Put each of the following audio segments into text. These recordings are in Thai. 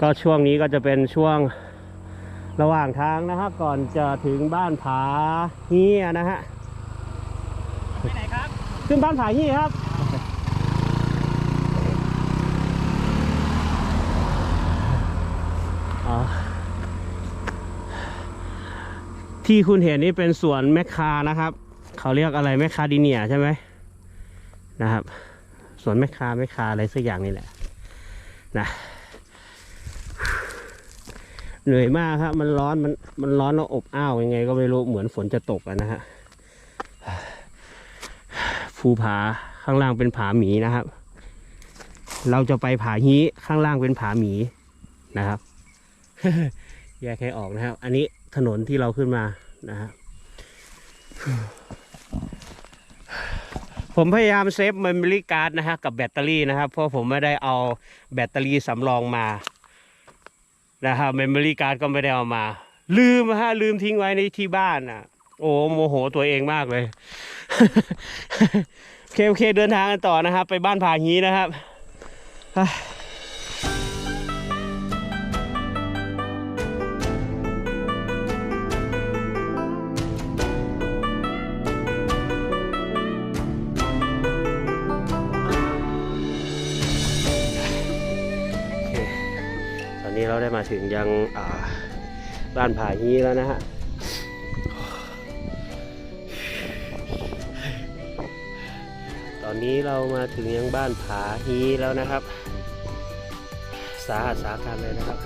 ก็ช่วงนี้ก็จะเป็นช่วงระหว่างทางนะครับก่อนจะถึงบ้านผาเฮียนะฮะไปไหนครับขึ้นบ้านผาเฮียครับอ๋อที่คุณเห็นนี่เป็นสวนแมคคานะครับ เขาเรียกอะไรแมคคาดิเนียใช่ไหมนะครับสวนแมคคาแมคคาอะไรสักอย่างนี่แหละนะ เหนื่อยมากครับมันร้อนมันมันร้อนแล้วอบอ้าวยังไง ก็ไม่รู้เหมือนฝนจะตกะนะฮะภูผาข้างล่างเป็นผาหมีนะครับ เราจะไปผาฮีข้างล่างเป็นผาหมีนะครับ แยกให้ออกนะครับ อันนี้ถนนที่เราขึ้นมานะฮะผมพยายามเซฟเมมโมรี่การ์ดนะฮะกับแบตเตอรี่นะครับ เพราะผมไม่ได้เอาแบตเตอรี่สำรองมา นะครับเมมโมรี่การ์ดก็ไม่ได้เอามา ลืมฮะลืมทิ้งไว้ในที่บ้านอะ โอ้โมโหตัวเองมากเลยโอเคโอเคเดินทางกันต่อนะครับ ไปบ้านผาฮีนะครับ มาถึงยังบ้านผาฮีแล้วนะฮะตอนนี้เรามาถึงยังบ้านผาฮีแล้วนะครับ สาหัสสาการเลยนะครับ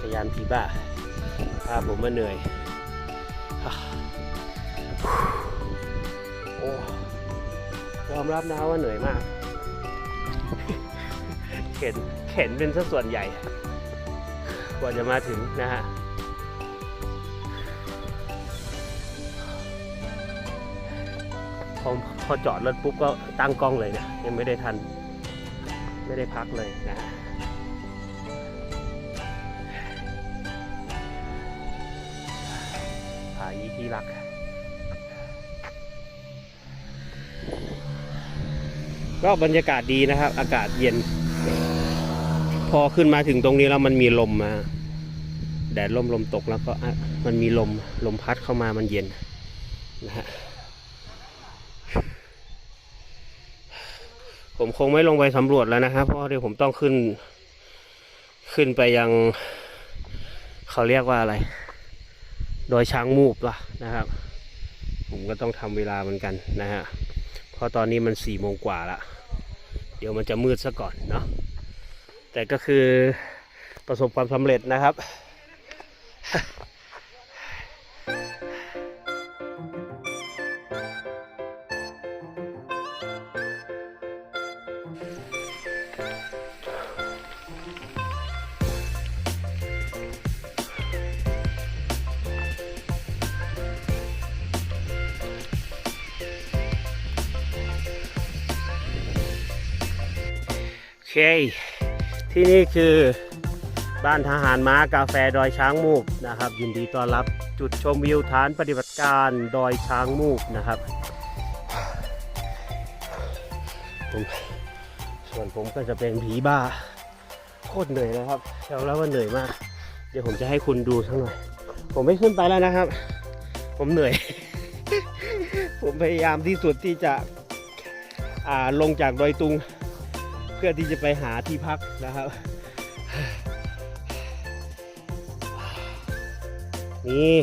พยานผีบ้าพาผมมาเหนื่อยอะโอ้ยอมรับนะว่าเหนื่อยมาก เข็นเข็นเป็นส,ส่วนใหญ่กว่าจะมาถึงนะฮะพอพอจอดรถปุ๊บก็ตั้งกล้องเลยเนะ ยังไม่ได้ทัน ไม่ได้พักเลยนะผายีที่รักก็บรรยากาศดีนะครับ อากาศเย็น พอขึ้นมาถึงตรงนี้แล้วมันมีลมมา แดดลมลมตกแล้วก็มันมีลมลมพัดเข้ามามันเย็นนะฮะผมคงไม่ลงไปสำรวจแล้วนะครับ เพราะเดี๋ยวผมต้องขึ้น ขึ้นไปยังเขาเรียกว่าอะไร โดยช้างมูบล่ะนะครับ ผมก็ต้องทำเวลาเหมือนกันนะฮะเพราะตอนนี้มันสี่โมงกว่าละเดี๋ยวมันจะมืดซะก่อนเนาะ แต่ก็คือประสบความสำเร็จนะครับโอเค ที่นี่คือบ้านทหารม้ากาแฟดอยช้างมูกนะครับ ยินดีต้อนรับจุดชมวิวฐานปฏิบัติการดอยช้างมูกนะครับผมส่วนผมก็จะเป็นผีบ้าโคตรเหนื่อยเลยครับยอมรับว่าเหนื่อยมาก เดี๋ยวผมจะให้คุณดูสักหน่อย ผมไม่ขึ้นไปแล้วนะครับ ผมเหนื่อย ผมพยายามที่สุดที่จะอ่าลงจากดอยตุง พื่อที่จะไปหาที่พักนะครับ นี่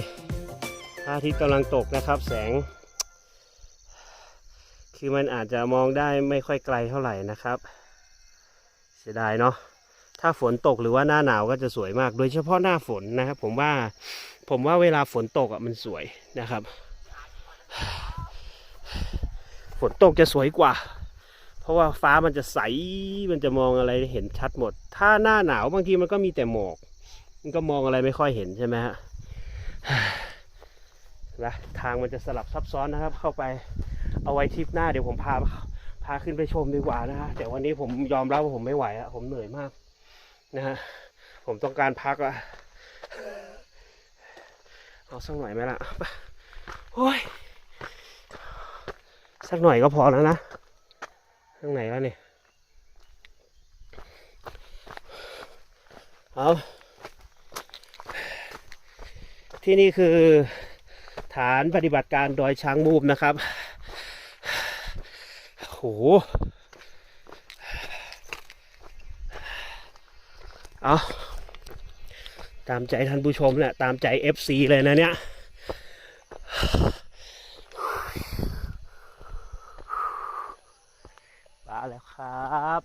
พระอาทิตย์กำลังตกนะครับแสง คือมันอาจจะมองได้ไม่ค่อยไกลเท่าไหร่นะครับ เสียดายเนาะถ้าฝนตกหรือว่าหน้าหนาวก็จะสวยมาก โดยเฉพาะหน้าฝนนะครับ ผมว่าผมว่าเวลาฝนตกอะมันสวยนะครับ ฝนตกจะสวยกว่า ราะว่าฟ้ามันจะใสมันจะมองอะไรเห็นชัดหมด ถ้าหน้าหนาวบางทีมันก็มีแต่หมอก มันก็มองอะไรไม่ค่อยเห็นใช่ไหมฮะนะทางมันจะสลับซับซ้อนนะครับ เข้าไปเอาไว้ทริปหน้าเดี๋ยวผมพาพาขึ้นไปชมดีกว่านะฮะแต่วันนี้ผมยอมรับว่าผมไม่ไหวอะผมเหนื่อยมากนะฮะผมต้องการพักอะเอาสักหน่อยไหมล่ะโอ้ยสักหน่อยก็พอแล้วนะ ข้างไหนแล้วเนี่ยเอาที่นี่คือฐานปฏิบัติการดอยช้างมูบนะครับโหเอาตามใจท่านผู้ชมเนี่ยตามใจ FC เลยนะเนี่ย แล้วครับ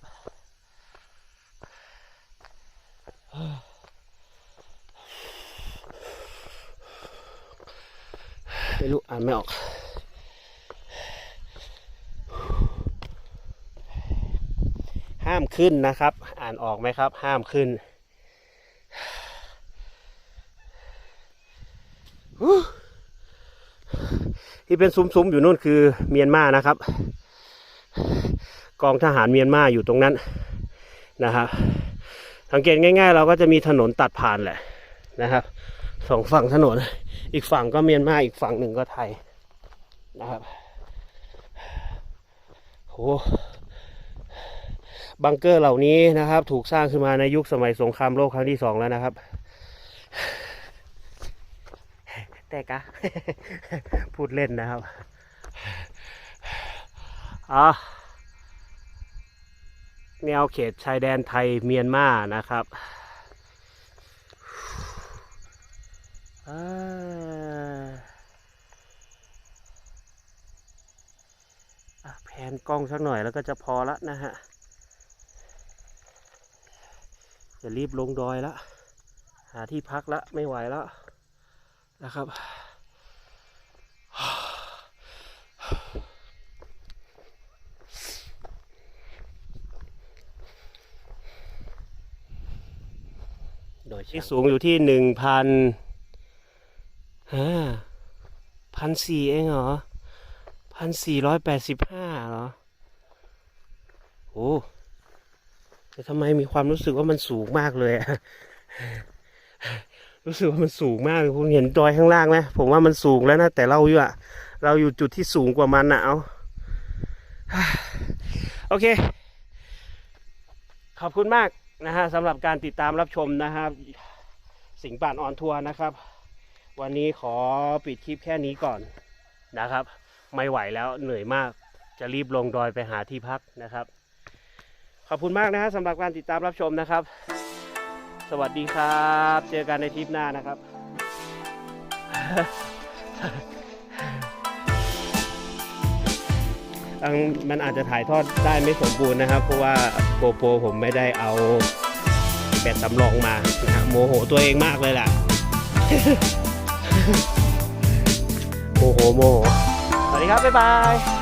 ไม่รู้อ่านไม่ออกห้ามขึ้นนะครับ อ่านออกไหมครับ ห้ามขึ้นที่เป็นซุ้มๆอยู่นู่นคือเมียนมานะครับ กองทหารเมียนมาอยู่ตรงนั้นนะครับสังเกตง่าย ๆ เราก็จะมีถนนตัดผ่านแหละนะครับสองฝั่งถนน อีกฝั่งก็เมียนมาอีกฝั่งหนึ่งก็ไทยนะครับโหบังเกอร์เหล่านี้นะครับ ถูกสร้างขึ้นมาในยุคสมัยสงครามโลกครั้งที่สองแล้วนะครับ แต่กะ พูดเล่นนะครับ อะ แนวเขตชายแดนไทยเมียนมานะครับแผนกล้องสักหน่อยแล้วก็จะพอละนะฮะ จะรีบลงดอยละ หาที่พักละไม่ไหวแล้วนะครับ โดยที่สูงอยู่ที่หนึ่งพันห้าพันสี่เองเหรอพันสี่ร้อยแปดสิบห้าเหรอโอ้แต่ทำไมมีความรู้สึกว่ามันสูงมากเลยอะรู้สึกว่ามันสูงมากคุณเห็นดอยข้างล่างไหมผมว่ามันสูงแล้วนะ แต่เราอยู่อะเราอยู่จุดที่สูงกว่ามันนะเอาโอเค ขอบคุณมาก นะฮะสำหรับการติดตามรับชมนะครับ สิงป่านออนทัวร์นะครับ วันนี้ขอปิดคลิปแค่นี้ก่อนนะครับ ไม่ไหวแล้วเหนื่อยมากจะรีบลงดอยไปหาที่พักนะครับ ขอบคุณมากนะฮะสำหรับการติดตามรับชมนะครับ สวัสดีครับ เจอกันในทริปหน้านะครับ มันอาจจะถ่ายทอดได้ไม่สมบูรณ์นะครับ เพราะว่าโกโปรผมไม่ได้เอาแบตสำรองมานะโมโหตัวเองมากเลยล่ะโมโหโมโหสวัสดีครับ บ๊ายบาย